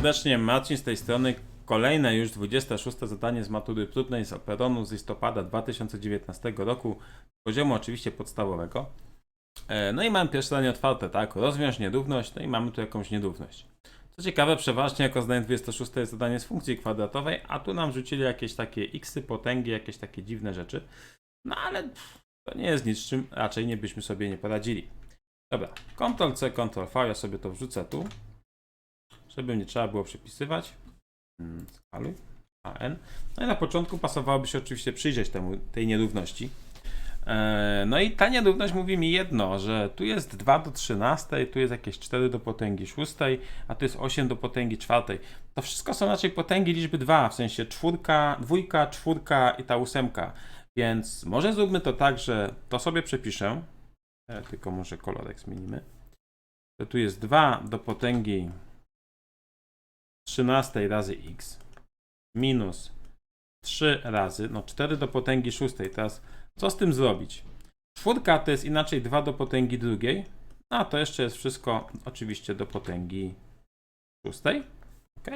serdecznie, Marcin z tej strony. Kolejne już 26 zadanie z matury próbnej z Operonu z listopada 2019 roku, poziomu oczywiście podstawowego. E, No i mamy pierwsze zadanie otwarte, tak? Rozwiąż nierówność, no i mamy tu jakąś nierówność. Co ciekawe, przeważnie jako zadanie 26 jest zadanie z funkcji kwadratowej, a tu nam rzucili jakieś takie xy, potęgi, jakieś takie dziwne rzeczy. No ale pff, to nie jest nic, czym raczej nie byśmy sobie nie poradzili. Dobra, Ctrl-C, Ctrl-V, ja sobie to wrzucę tu żeby nie trzeba było przepisywać. Skaluj. AN. No i na początku pasowałoby się oczywiście przyjrzeć temu, tej nierówności. E, No i ta nierówność mówi mi jedno, że tu jest 2 do 13, tu jest jakieś 4 do potęgi 6, a tu jest 8 do potęgi 4. To wszystko są raczej potęgi liczby 2, w sensie czwórka, dwójka, czwórka i ta ósemka. Więc może zróbmy to tak, że to sobie przepiszę. E, Tylko może kolorek zmienimy. To tu jest 2 do potęgi 13 razy x minus 3 razy, no 4 do potęgi 6. Teraz co z tym zrobić? Czwórka to jest inaczej 2 do potęgi drugiej, a to jeszcze jest wszystko oczywiście do potęgi 6. Ok?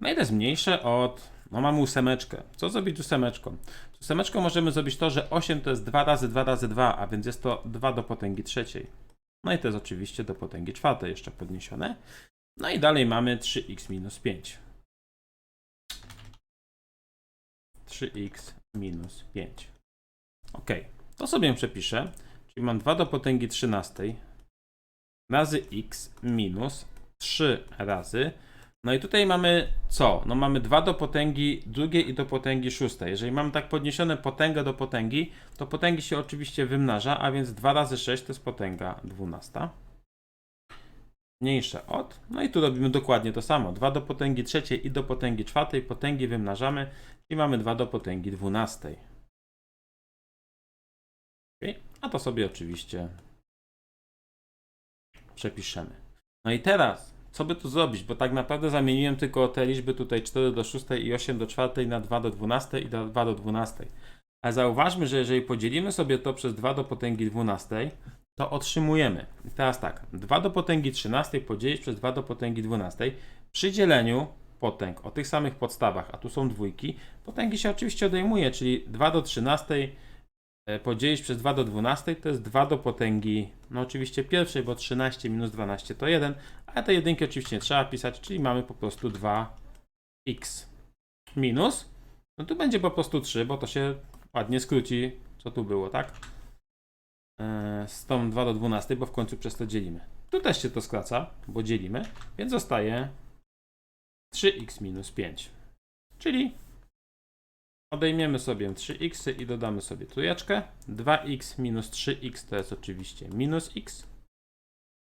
No i to jest mniejsze od, no mamy ósemeczkę. Co zrobić z ósemeczką? Z ósemeczką możemy zrobić to, że 8 to jest 2 razy 2 razy 2, a więc jest to 2 do potęgi trzeciej. No i to jest oczywiście do potęgi czwartej jeszcze podniesione. No i dalej mamy 3x minus 5. 3x minus 5. Ok, to sobie przepiszę. Czyli mam 2 do potęgi 13 razy x minus 3 razy. No i tutaj mamy co? No mamy 2 do potęgi drugiej i do potęgi szóstej. Jeżeli mamy tak podniesione potęgę do potęgi, to potęgi się oczywiście wymnaża, a więc 2 razy 6 to jest potęga 12 mniejsze od. No i tu robimy dokładnie to samo. 2 do potęgi trzeciej i do potęgi czwartej. Potęgi wymnażamy i mamy 2 do potęgi dwunastej. Ok, A to sobie oczywiście przepiszemy. No i teraz, co by tu zrobić? Bo tak naprawdę zamieniłem tylko te liczby tutaj 4 do 6 i 8 do 4 na 2 do 12 i do 2 do 12. Ale zauważmy, że jeżeli podzielimy sobie to przez 2 do potęgi 12, to otrzymujemy. Teraz tak, 2 do potęgi 13 podzielić przez 2 do potęgi 12. Przy dzieleniu potęg o tych samych podstawach, a tu są dwójki, potęgi się oczywiście odejmuje, czyli 2 do 13 e, podzielić przez 2 do 12 to jest 2 do potęgi, no oczywiście pierwszej, bo 13 minus 12 to 1, ale te jedynki oczywiście nie trzeba pisać, czyli mamy po prostu 2x minus, no tu będzie po prostu 3, bo to się ładnie skróci, co tu było, tak? E, z tą 2 do 12, bo w końcu przez to dzielimy. Tu też się to skraca, bo dzielimy, więc zostaje 3x minus 5. Czyli odejmiemy sobie 3x i dodamy sobie trójeczkę. 2x minus 3x to jest oczywiście minus x.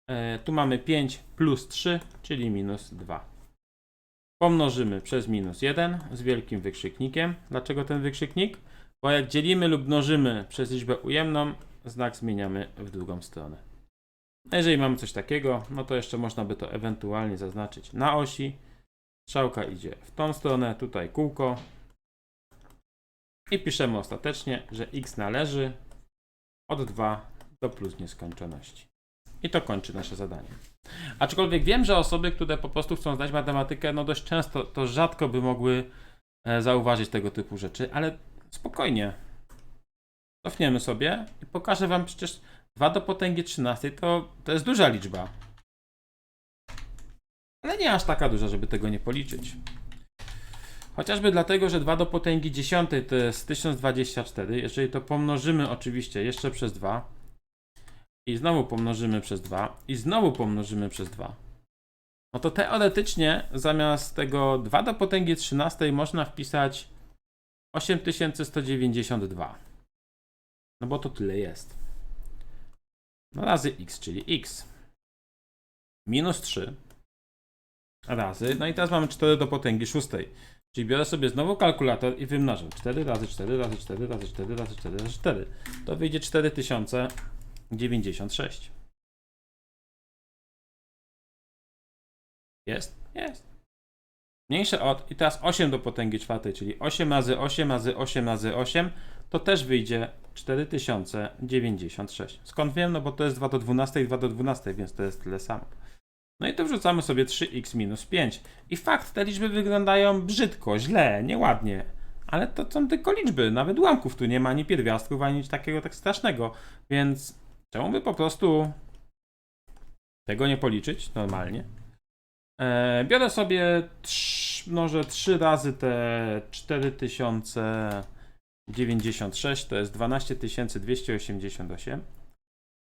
E, tu mamy 5 plus 3, czyli minus 2. Pomnożymy przez minus 1 z wielkim wykrzyknikiem. Dlaczego ten wykrzyknik? Bo jak dzielimy lub mnożymy przez liczbę ujemną, znak zmieniamy w drugą stronę. Jeżeli mamy coś takiego, no to jeszcze można by to ewentualnie zaznaczyć na osi. Strzałka idzie w tą stronę, tutaj kółko. I piszemy ostatecznie, że x należy od 2 do plus nieskończoności. I to kończy nasze zadanie. Aczkolwiek wiem, że osoby, które po prostu chcą znać matematykę, no dość często, to rzadko by mogły e, zauważyć tego typu rzeczy, ale spokojnie. Cofniemy sobie i pokażę Wam przecież 2 do potęgi 13 to, to jest duża liczba. Ale nie aż taka duża, żeby tego nie policzyć. Chociażby dlatego, że 2 do potęgi 10 to jest 1024. Jeżeli to pomnożymy oczywiście jeszcze przez 2 i znowu pomnożymy przez 2 i znowu pomnożymy przez 2, no to teoretycznie zamiast tego 2 do potęgi 13 można wpisać 8192. No bo to tyle jest. No razy x, czyli x. Minus 3 razy, no i teraz mamy 4 do potęgi 6. Czyli biorę sobie znowu kalkulator i wymnażam. 4 razy 4 razy 4 razy 4 razy 4 razy 4. To wyjdzie 4096. Jest? Jest. Mniejsze od, i teraz 8 do potęgi czwartej, czyli 8 razy 8 razy 8 razy 8, to też wyjdzie 4096. Skąd wiem? No bo to jest 2 do 12 i 2 do 12, więc to jest tyle samo. No i tu wrzucamy sobie 3x minus 5. I fakt, te liczby wyglądają brzydko, źle, nieładnie. Ale to są tylko liczby, nawet ułamków tu nie ma, ani pierwiastków, ani nic takiego tak strasznego. Więc czemu by po prostu tego nie policzyć normalnie? E, biorę sobie trz, może 3 razy te 4096, to jest 12288.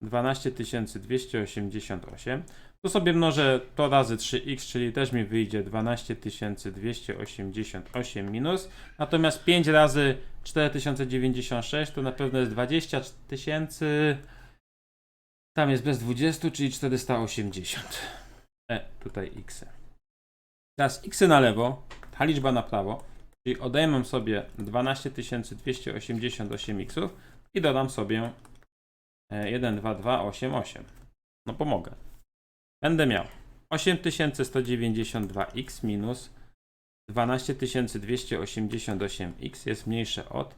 12288. Tu sobie mnożę to razy 3x, czyli też mi wyjdzie 12288 minus. Natomiast 5 razy 4096 to na pewno jest 20 tysięcy. Tam jest bez 20, czyli 480. E, tutaj x. Teraz x na lewo, ta liczba na prawo, czyli odejmę sobie 12288 x i dodam sobie e, 1, 2, 2, 8, 8. No pomogę. Będę miał 8192x minus 12288x jest mniejsze od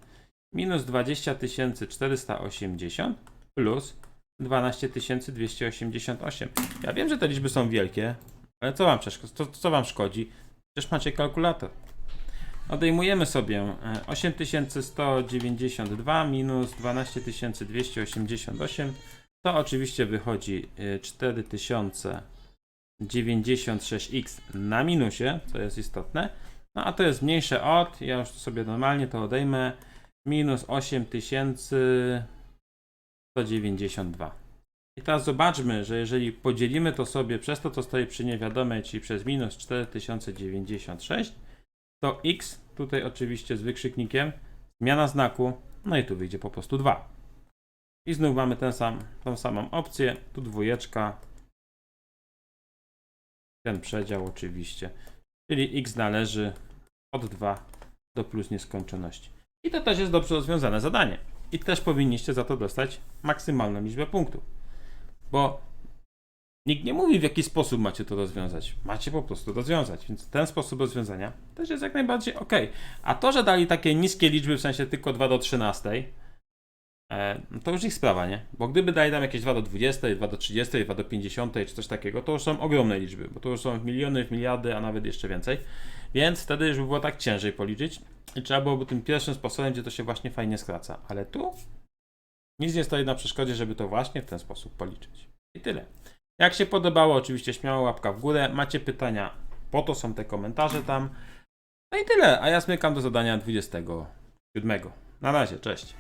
minus 20480 plus 12288. Ja wiem, że te liczby są wielkie, ale co wam, co, co wam szkodzi? Przecież macie kalkulator. Odejmujemy sobie e, 8192 minus 12288. To oczywiście wychodzi e, 4096x na minusie, co jest istotne. No a to jest mniejsze od, ja już sobie normalnie to odejmę, minus 8192. I teraz zobaczmy, że jeżeli podzielimy to sobie przez to, co stoi przy niewiadomej, czyli przez minus 4096, to x, tutaj oczywiście z wykrzyknikiem, zmiana znaku, no i tu wyjdzie po prostu 2. I znów mamy ten sam, tą samą opcję, tu dwójeczka, ten przedział oczywiście, czyli x należy od 2 do plus nieskończoności. I to też jest dobrze rozwiązane zadanie. I też powinniście za to dostać maksymalną liczbę punktów. Bo nikt nie mówi, w jaki sposób macie to rozwiązać. Macie po prostu rozwiązać, więc ten sposób rozwiązania też jest jak najbardziej ok. A to, że dali takie niskie liczby, w sensie tylko 2 do 13, e, no to już ich sprawa, nie? Bo gdyby dali tam jakieś 2 do 20, 2 do 30, 2 do 50 czy coś takiego, to już są ogromne liczby, bo to już są w miliony, w miliardy, a nawet jeszcze więcej. Więc wtedy już by było tak ciężej policzyć i trzeba byłoby tym pierwszym sposobem, gdzie to się właśnie fajnie skraca. Ale tu nic nie stoi na przeszkodzie, żeby to właśnie w ten sposób policzyć. I tyle. Jak się podobało, oczywiście śmiało łapka w górę. Macie pytania, po to są te komentarze tam. No i tyle, a ja smykam do zadania 27. Na razie, cześć.